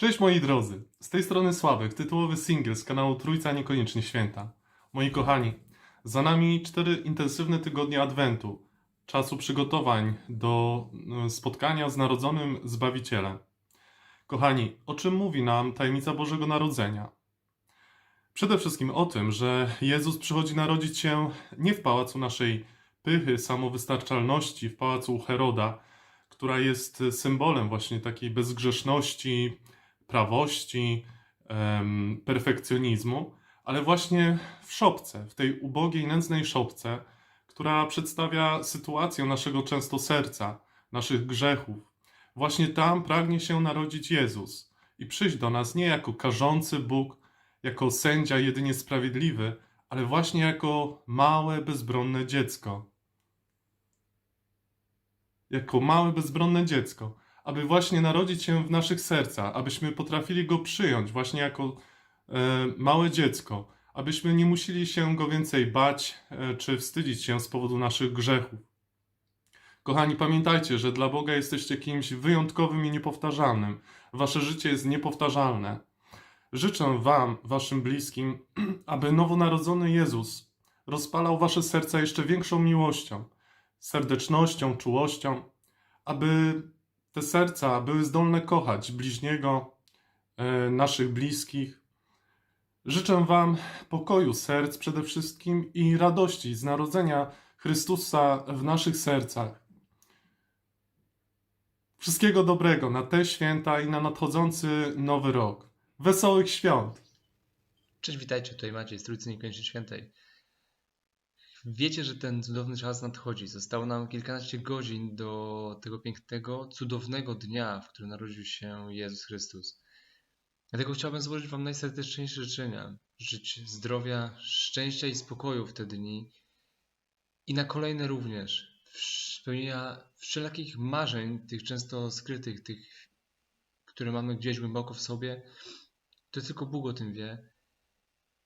Cześć moi drodzy, z tej strony Sławek, tytułowy singiel z kanału Trójca Niekoniecznie Święta. Moi kochani, za nami cztery intensywne tygodnie Adwentu, czasu przygotowań do e, spotkania z narodzonym Zbawicielem. Kochani, o czym mówi nam tajemnica Bożego Narodzenia? Przede wszystkim o tym, że Jezus przychodzi narodzić się nie w pałacu naszej pychy, samowystarczalności, w pałacu Heroda, która jest symbolem właśnie takiej bezgrzeszności, prawości, perfekcjonizmu, ale właśnie w szopce, w tej ubogiej, nędznej szopce, która przedstawia sytuację naszego często serca, naszych grzechów. Właśnie tam pragnie się narodzić Jezus i przyjść do nas nie jako karzący Bóg, jako sędzia jedynie sprawiedliwy, ale właśnie jako małe, bezbronne dziecko. Jako małe, bezbronne dziecko aby właśnie narodzić się w naszych sercach, abyśmy potrafili go przyjąć właśnie jako e, małe dziecko, abyśmy nie musieli się go więcej bać e, czy wstydzić się z powodu naszych grzechów. Kochani, pamiętajcie, że dla Boga jesteście kimś wyjątkowym i niepowtarzalnym. Wasze życie jest niepowtarzalne. Życzę Wam, Waszym bliskim, aby nowonarodzony Jezus rozpalał Wasze serca jeszcze większą miłością, serdecznością, czułością, aby te serca były zdolne kochać bliźniego, e, naszych bliskich. Życzę Wam pokoju serc przede wszystkim i radości z narodzenia Chrystusa w naszych sercach. Wszystkiego dobrego na te święta i na nadchodzący nowy rok. Wesołych świąt! Cześć, witajcie, tutaj Maciej z Trójcy Niekoniecznie Świętej. Wiecie, że ten cudowny czas nadchodzi. Zostało nam kilkanaście godzin do tego pięknego, cudownego dnia, w którym narodził się Jezus Chrystus. Dlatego chciałbym złożyć Wam najserdeczniejsze życzenia. Życzyć zdrowia, szczęścia i spokoju w te dni i na kolejne również. Spełnienia wszelakich marzeń, tych często skrytych, tych, które mamy gdzieś głęboko w sobie. To tylko Bóg o tym wie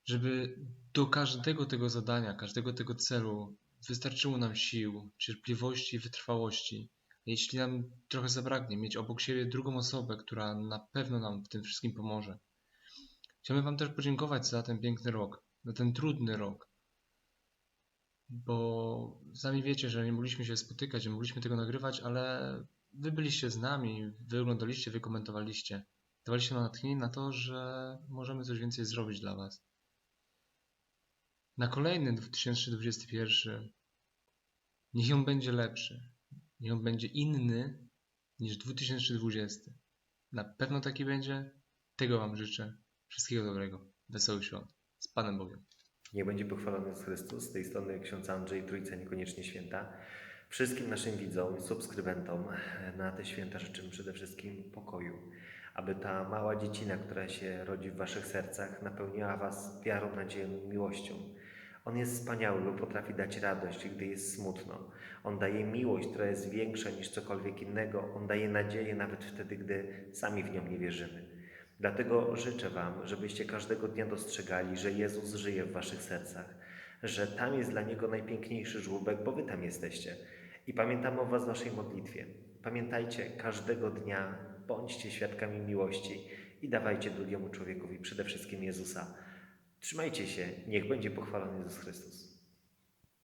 żeby do każdego tego zadania, każdego tego celu wystarczyło nam sił, cierpliwości i wytrwałości. Jeśli nam trochę zabraknie, mieć obok siebie drugą osobę, która na pewno nam w tym wszystkim pomoże. Chciałbym Wam też podziękować za ten piękny rok, za ten trudny rok, bo sami wiecie, że nie mogliśmy się spotykać, nie mogliśmy tego nagrywać, ale Wy byliście z nami, Wy oglądaliście, Wy komentowaliście. Dawaliście nam natchnienie na to, że możemy coś więcej zrobić dla Was na kolejny 2021 niech on będzie lepszy, niech on będzie inny niż 2020. Na pewno taki będzie. Tego Wam życzę. Wszystkiego dobrego. Wesołych świąt. Z Panem Bogiem. Niech będzie pochwalony Jezus Chrystus. Z tej strony ksiądz Andrzej, Trójca Niekoniecznie Święta. Wszystkim naszym widzom, subskrybentom na te święta życzymy przede wszystkim pokoju. Aby ta mała dziecina, która się rodzi w Waszych sercach, napełniała Was wiarą, nadzieją i miłością. On jest wspaniały, bo potrafi dać radość, gdy jest smutno. On daje miłość, która jest większa niż cokolwiek innego. On daje nadzieję nawet wtedy, gdy sami w nią nie wierzymy. Dlatego życzę Wam, żebyście każdego dnia dostrzegali, że Jezus żyje w Waszych sercach, że tam jest dla Niego najpiękniejszy żłóbek, bo Wy tam jesteście. I pamiętamy o Was w Waszej modlitwie. Pamiętajcie, każdego dnia bądźcie świadkami miłości i dawajcie drugiemu człowiekowi, przede wszystkim Jezusa. Trzymajcie się, niech będzie pochwalony Jezus Chrystus.